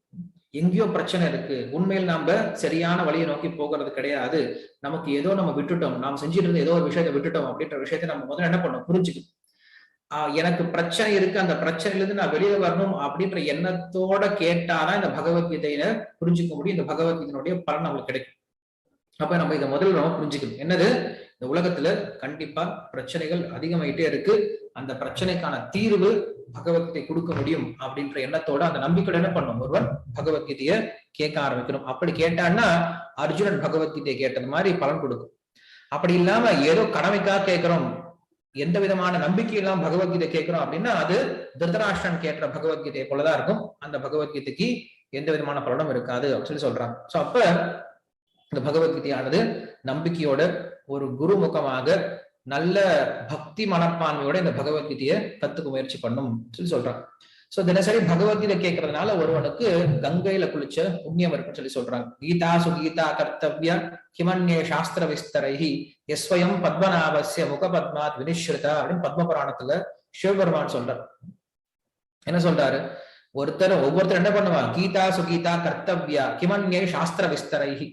எங்கேயோ பிரச்சனை இருக்கு. உண்மையில் நாம சரியான வழியை நோக்கி போகிறது கிடையாது. நமக்கு ஏதோ நம்ம விட்டுட்டோம். நாம் செஞ்சுட்டு இருந்த ஏதோ ஒரு விஷயத்த விட்டுட்டோம் அப்படின்ற விஷயத்த நம்ம முதல்ல என்ன பண்ணோம் புரிஞ்சுக்கணும். எனக்கு பிரச்சனை இருக்கு. அந்த பிரச்சனையிலிருந்து நான் வெளியே வரணும் அப்படின்ற எண்ணத்தோட கேட்டாதான் இந்த பகவத்கீதையில புரிஞ்சுக்க முடியும். இந்த பகவத்கீதையினுடைய பலன் நம்மளுக்கு கிடைக்கும். அப்ப நம்ம இதை முதல்ல நம்ம புரிஞ்சுக்கணும். என்னது? இந்த உலகத்துல கண்டிப்பா பிரச்சனைகள் அதிகமாயிட்டே இருக்கு. அந்த பிரச்சனைக்கான தீர்வு பகவத்கீதை கொடுக்க முடியும் அப்படின்ற எண்ணத்தோட அந்த நம்பிக்கையோட என்ன பண்ணும் ஒருவன் பகவத்கீதையை கேட்க ஆரம்பிக்கணும். அப்படி கேட்டான்னா அர்ஜுனன் பகவத்கீதையை கேட்டது மாதிரி பலன் கொடுக்கும். அப்படி இல்லாம ஏதோ கடமைக்காக கேட்கிறோம். எந்த விதமான நம்பிக்கை இல்லாம பகவத்கீதை கேட்கிறோம் அப்படின்னா அது திருதராஷ்டிரன் கேட்ட பகவத்கீதையை போலதான் இருக்கும். அந்த பகவத்கீதைக்கு எந்த விதமான பலனும் இருக்காது அப்படின்னு சொல்லி சொல்றாங்க. சோ அப்ப இந்த பகவத்கீதையானது நம்பிக்கையோட ஒரு குருமுகமாக நல்ல பக்தி மனப்பான்மையோட இந்த பகவத்கீதையை கத்துக்க முயற்சி பண்ணும் சொல்லி சொல்றாங்க சோ தினசரி பகவத்கீதை கேட்கறதுனால ஒருவனுக்கு கங்கையில குளிச்ச புண்ணியம் இருக்குன்னு சொல்லி சொல்றாங்க. கீதா சுகீதா கர்த்தவிய கிமன்யே சாஸ்திர விஸ்தரைஹி எஸ்வயம் பத்மநாபஸ்ய முக பத்மாத் வினிஸ்ருதா அப்படின்னு பத்ம புராணத்துல சிவபெருமான் சொல்றார். என்ன சொல்றாரு? ஒருத்தர் ஒவ்வொருத்தர் என்ன பண்ணுவான் கீதா சுகீதா கர்த்தவ்யா கிமன்யே சாஸ்திர விஸ்தரைஹி.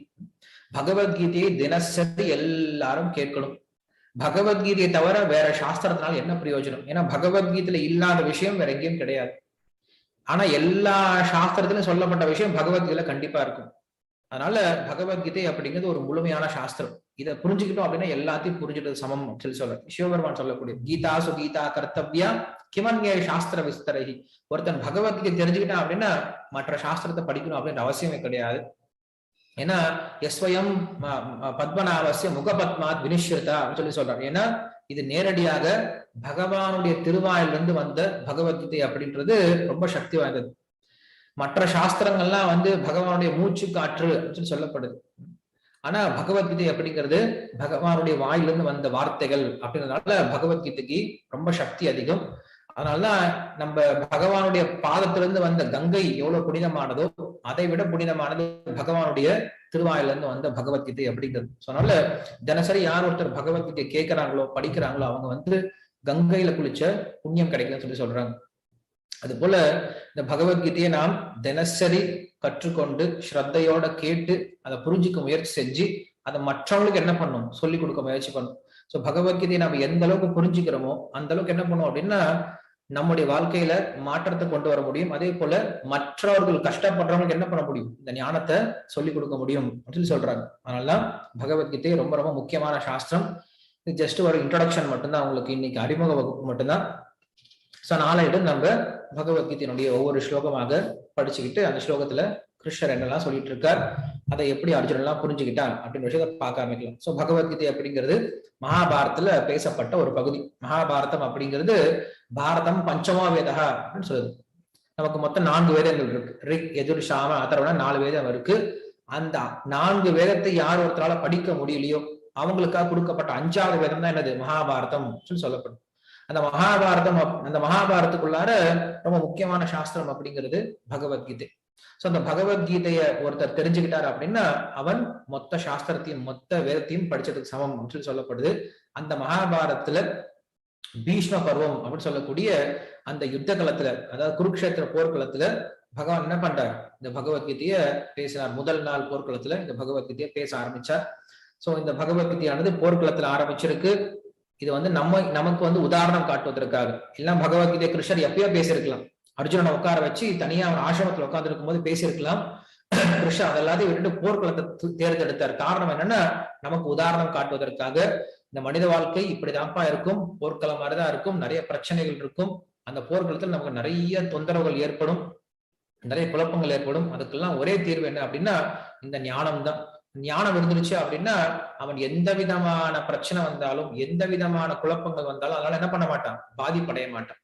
பகவத்கீதையை தினசரி எல்லாரும் கேட்கணும். பகவத்கீதையை தவிர வேற சாஸ்திரத்தினால என்ன பிரயோஜனம்? ஏன்னா பகவத்கீதையில இல்லாத விஷயம் வேற எங்கேயும் கிடையாது. ஆனா எல்லா சாஸ்திரத்திலும் சொல்லப்பட்ட விஷயம் பகவத்கீதையில கண்டிப்பா இருக்கும். அதனால பகவத்கீதை அப்படிங்கிறது ஒரு முழுமையான சாஸ்திரம். இதை புரிஞ்சுக்கிட்டோம் அப்படின்னா எல்லாத்தையும் புரிஞ்சுட்டது சமம் சொல்லி சொல்ற சிவபெருமான் சொல்லக்கூடிய கீதா சுகீதா கர்த்தவ்யா கிமன்ய சாஸ்திர விஸ்தரகி ஒருத்தன் பகவத்கீதை தெரிஞ்சுக்கிட்டான் அப்படின்னா மற்ற சாஸ்திரத்தை படிக்கணும் அப்படின்ற அவசியமே கிடையாது. ஏன்னா எஸ்வயம் பத்மநாபஸ்ய முகபத்மாத் வினிஷ்ருதா அப்படின்னு சொல்லி சொல்றாங்க. ஏன்னா இது நேரடியாக பகவானுடைய திருவாயிலிருந்து வந்த பகவத்கீதை அப்படின்றது ரொம்ப சக்தி வாய்ந்தது. மற்ற சாஸ்திரங்கள்லாம் வந்து பகவானுடைய மூச்சு காற்று அப்படின்னு சொல்லப்படுது. ஆனா பகவத்கீதை அப்படிங்கிறது பகவானுடைய வாயிலிருந்து வந்த வார்த்தைகள் அப்படின்றதுனால பகவத்கீதைக்கு ரொம்ப சக்தி அதிகம். அதனாலதான் நம்ம பகவானுடைய பாதத்திலிருந்து வந்த கங்கை எவ்வளவு புனிதமானதோ அதை விட புனிதமானது பகவானுடைய திருவாயிலிருந்து வந்த பகவத்கீதை அப்படிங்கிறது. சொன்னால தினசரி யார் ஒருத்தர் பகவத்கீதை கேட்கிறாங்களோ படிக்கிறாங்களோ அவங்க வந்து கங்கையில குளிச்ச புண்ணியம் கிடைக்குதுன்னு சொல்லி சொல்றாங்க. அது போல இந்த பகவத்கீதையை நாம் தினசரி கற்றுக்கொண்டு ஸ்ரத்தையோட கேட்டு அதை புரிஞ்சுக்க முயற்சி செஞ்சு அதை மற்றவங்களுக்கு என்ன பண்ணும்? சொல்லி கொடுக்க முயற்சி பண்ணும். சோ பகவத்கீதையை நம்ம எந்த அளவுக்கு புரிஞ்சுக்கிறோமோ அந்த அளவுக்கு என்ன பண்ணுவோம் அப்படின்னா நம்முடைய வாழ்க்கையில மாற்றத்தை கொண்டு வர முடியும். அதே போல மற்றவர்கள் கஷ்டப்படுறவங்களுக்கு என்ன பண்ண முடியும்? இந்த ஞானத்தை சொல்லிக் கொடுக்க முடியும் அப்படின்னு சொல்றாங்க. அதனாலதான் பகவத்கீதை ரொம்ப ரொம்ப முக்கியமான சாஸ்திரம். இது ஜஸ்ட் ஒரு இன்ட்ரடக்ஷன் மட்டும்தான். உங்களுக்கு இன்னைக்கு அறிமுக வகுப்பு மட்டும்தான். ஸோ நாளையிடம் நம்ம பகவத்கீதையினுடைய ஒவ்வொரு ஸ்லோகமாக படிச்சுக்கிட்டு அந்த ஸ்லோகத்துல கிருஷ்ணர் என்னெல்லாம் சொல்லிட்டு இருக்கார் அதை எப்படி அர்ஜுன் எல்லாம் புரிஞ்சுக்கிட்டான் அப்படின்ற விஷயத்த பார்க்க ஆரம்பிக்கலாம். ஸோ பகவத்கீதை அப்படிங்கிறது மகாபாரத்துல பேசப்பட்ட ஒரு பகுதி. மகாபாரதம் அப்படிங்கிறது பாரதம் பஞ்சமா வேதா அப்படின்னு சொல்லுது. நமக்கு மொத்தம் நான்கு வேதங்கள் இருக்கு. ரிக் எதிர் சாம அதர்வன நாலு வேதம் இருக்கு. அந்த நான்கு வேதத்தை யார் ஒருத்தரால படிக்க முடியலையோ அவங்களுக்காக கொடுக்கப்பட்ட அஞ்சாவது வேதம் தான் என்னது? மகாபாரதம் சொல்லி சொல்லப்படும். அந்த மகாபாரதம் அந்த மகாபாரதத்துக்குள்ளார ரொம்ப முக்கியமான சாஸ்திரம் அப்படிங்கிறது பகவத்கீதை. சோ அந்த பகவத்கீதைய ஒருத்தர் தெரிஞ்சுக்கிட்டார் அப்படின்னா அவன் மொத்த சாஸ்திரத்தையும் மொத்த வேதத்தையும் படிச்சதுக்கு சமம் அப்படின்னு சொல்லப்படுது. அந்த மகாபாரதத்துல பீஷ்ம பருவம் அப்படின்னு சொல்லக்கூடிய அந்த யுத்த களத்துல அதாவது குருக்ஷேத்திர போர்க்களத்துல பகவான் என்ன பண்றார்? இந்த பகவத்கீதைய பேசினார். முதல் நாள் போர்க்களத்துல இந்த பகவத்கீதைய பேச ஆரம்பிச்சார். சோ இந்த பகவத்கீதையானது போர்க்களத்துல ஆரம்பிச்சிருக்கு. இது வந்து நம்ம நமக்கு வந்து உதாரணம் காட்டுவதற்காக. எல்லாம் பகவத்கீதை கிருஷ்ணர் எப்பயோ பேசியிருக்கலாம். அர்ஜுனனை உட்கார வச்சு தனியா அவன் ஆசிரமத்துல உட்கார்ந்து இருக்கும்போது பேசியிருக்கலாம். கிருஷ்ணர் அதெல்லாத்தையும் விட்டுட்டு போர்க்களத்தை தேர்ந்தெடுத்தார். காரணம் என்னன்னா நமக்கு உதாரணம் காட்டுவதற்காக. இந்த மனித வாழ்க்கை இப்படிதான்ப்பா இருக்கும். போர்க்களம் மாதிரிதான் இருக்கும். நிறைய பிரச்சனைகள் இருக்கும். அந்த போர்க்களத்தில் நமக்கு நிறைய தொந்தரவுகள் ஏற்படும். நிறைய குழப்பங்கள் ஏற்படும். அதுக்கெல்லாம் ஒரே தீர்வு என்ன அப்படின்னா இந்த ஞானம் தான் ஞானம் இருந்துருச்சு அப்படின்னா அவன் எந்த விதமான பிரச்சனை வந்தாலும் எந்த விதமான குழப்பங்கள் வந்தாலும் அதனால என்ன பண்ண மாட்டான்? பாதிப்படைய மாட்டான்.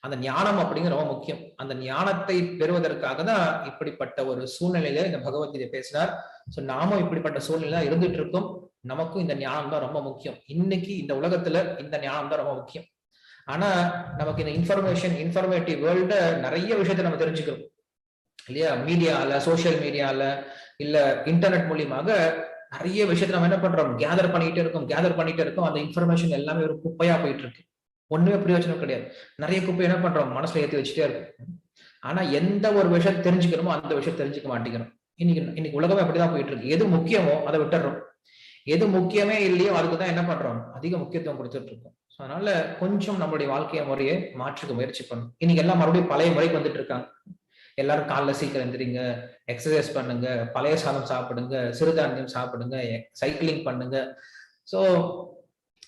அந்த ஞானம் அப்படிங்கிற ரொம்ப முக்கியம். அந்த ஞானத்தை பெறுவதற்காக தான் இப்படிப்பட்ட ஒரு சூழ்நிலையில இந்த பகவத்கீதை பேசினார். சோ நாமும் இப்படிப்பட்ட சூழ்நிலை இருந்துட்டு இருக்கோம். நமக்கும் இந்த ஞானம் தான் ரொம்ப முக்கியம். இன்னைக்கு இந்த உலகத்துல இந்த ஞானம் தான் ரொம்ப முக்கியம். ஆனா நமக்கு இந்த இன்ஃபர்மேஷன் இன்ஃபர்மேட்டிவ் வேர்ல்ட நிறைய விஷயத்த நம்ம தெரிஞ்சுக்கிறோம். இல்லையா? மீடியால சோசியல் மீடியால இல்ல இன்டர்நெட் மூலியமாக நிறைய விஷயத்த நம்ம என்ன பண்றோம்? கேதர் பண்ணிட்டே இருக்கோம். கேதர் பண்ணிட்டே இருக்கோம். அந்த இன்ஃபர்மேஷன் எல்லாமே ஒரு குப்பையா போயிட்டு இருக்கு ஒண்ணுமே பிரயோஜனம் கிடையாது. நிறைய குப்பை என்ன பண்றோம்? மனசுல ஏத்தி வச்சுட்டே இருக்கும். ஆனா எந்த ஒரு விஷயம் தெரிஞ்சுக்கணுமோ அந்த விஷயம் தெரிஞ்சுக்க மாட்டேங்கிறோம். இன்னைக்கு இன்னைக்கு உலகமே அப்படிதான் போயிட்டு இருக்கு எது முக்கியமோ அதை விட்டுறோம். எது முக்கியமே இல்லையோ அதுக்கு தான் என்ன பண்றோம்? அதிக முக்கியத்துவம் கொடுத்துட்டு இருக்கோம் அதனால கொஞ்சம் நம்மளுடைய வாழ்க்கைய முறையை மாற்றுக்க முயற்சி பண்ணும் இன்னைக்கு எல்லாம் மறுபடியும் பழைய முறைக்கு வந்துட்டு இருக்காங்க. எல்லாரும் காலைல சீக்கிரம் எந்திரிங்க எக்ஸசைஸ் பண்ணுங்க பழைய சாதம் சாப்பிடுங்க சிறுதானியம் சாப்பிடுங்க சைக்கிளிங் பண்ணுங்க. ஸோ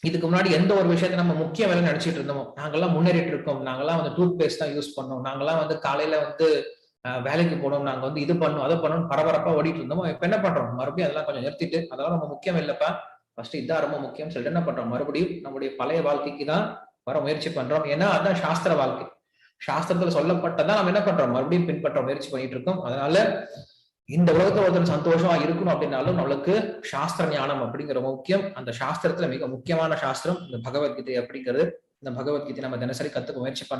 இதுக்கு முன்னாடி எந்த ஒரு விஷயத்த நம்ம முக்கிய வேலை நினைச்சிட்டு இருந்தோமோ நாங்கெல்லாம் முன்னேறிட்டு இருக்கோம். நாங்கெல்லாம் வந்து டூத் பேஸ்ட் தான் யூஸ் பண்ணோம். நாங்கெல்லாம் வந்து காலையில வந்து வேலைக்கு போனோம் நாங்க வந்து இது பண்ணோம் அதை பண்ணணும் பரபரப்பா ஓடிட்டு இருந்தோம் இப்ப என்ன பண்றோம்? மறுபடியும் அதெல்லாம் கொஞ்சம் நிறுத்திட்டு அதெல்லாம் ரொம்ப முக்கியம் இல்லப்பா. ஃபர்ஸ்ட் இதான் ரொம்ப முக்கியம் சொல்லிட்டு என்ன பண்றோம்? மறுபடியும் நம்முடைய பழைய வாழ்க்கைக்கு தான் வர முயற்சி பண்றோம். ஏன்னா அதான் சாஸ்திர வாழ்க்கை. சாஸ்திரத்துல சொல்லப்பட்டதான் நம்ம என்ன பண்றோம்? மறுபடியும் பின்பற்ற முயற்சி பண்ணிட்டு இருக்கோம். அதனால இந்த உலகத்துல ஒருத்தர் சந்தோஷமா இருக்கணும் அப்படின்னாலும் நம்மளுக்கு சாஸ்திர ஞானம் அப்படிங்கிற முக்கியம். அந்த சாஸ்திரத்துல மிக முக்கியமான சாஸ்திரம் இந்த பகவத்கீதை அப்படிங்கிறது. இந்த பகவத்கீதை நம்ம தினசரி கத்துக்க முயற்சி பண்ண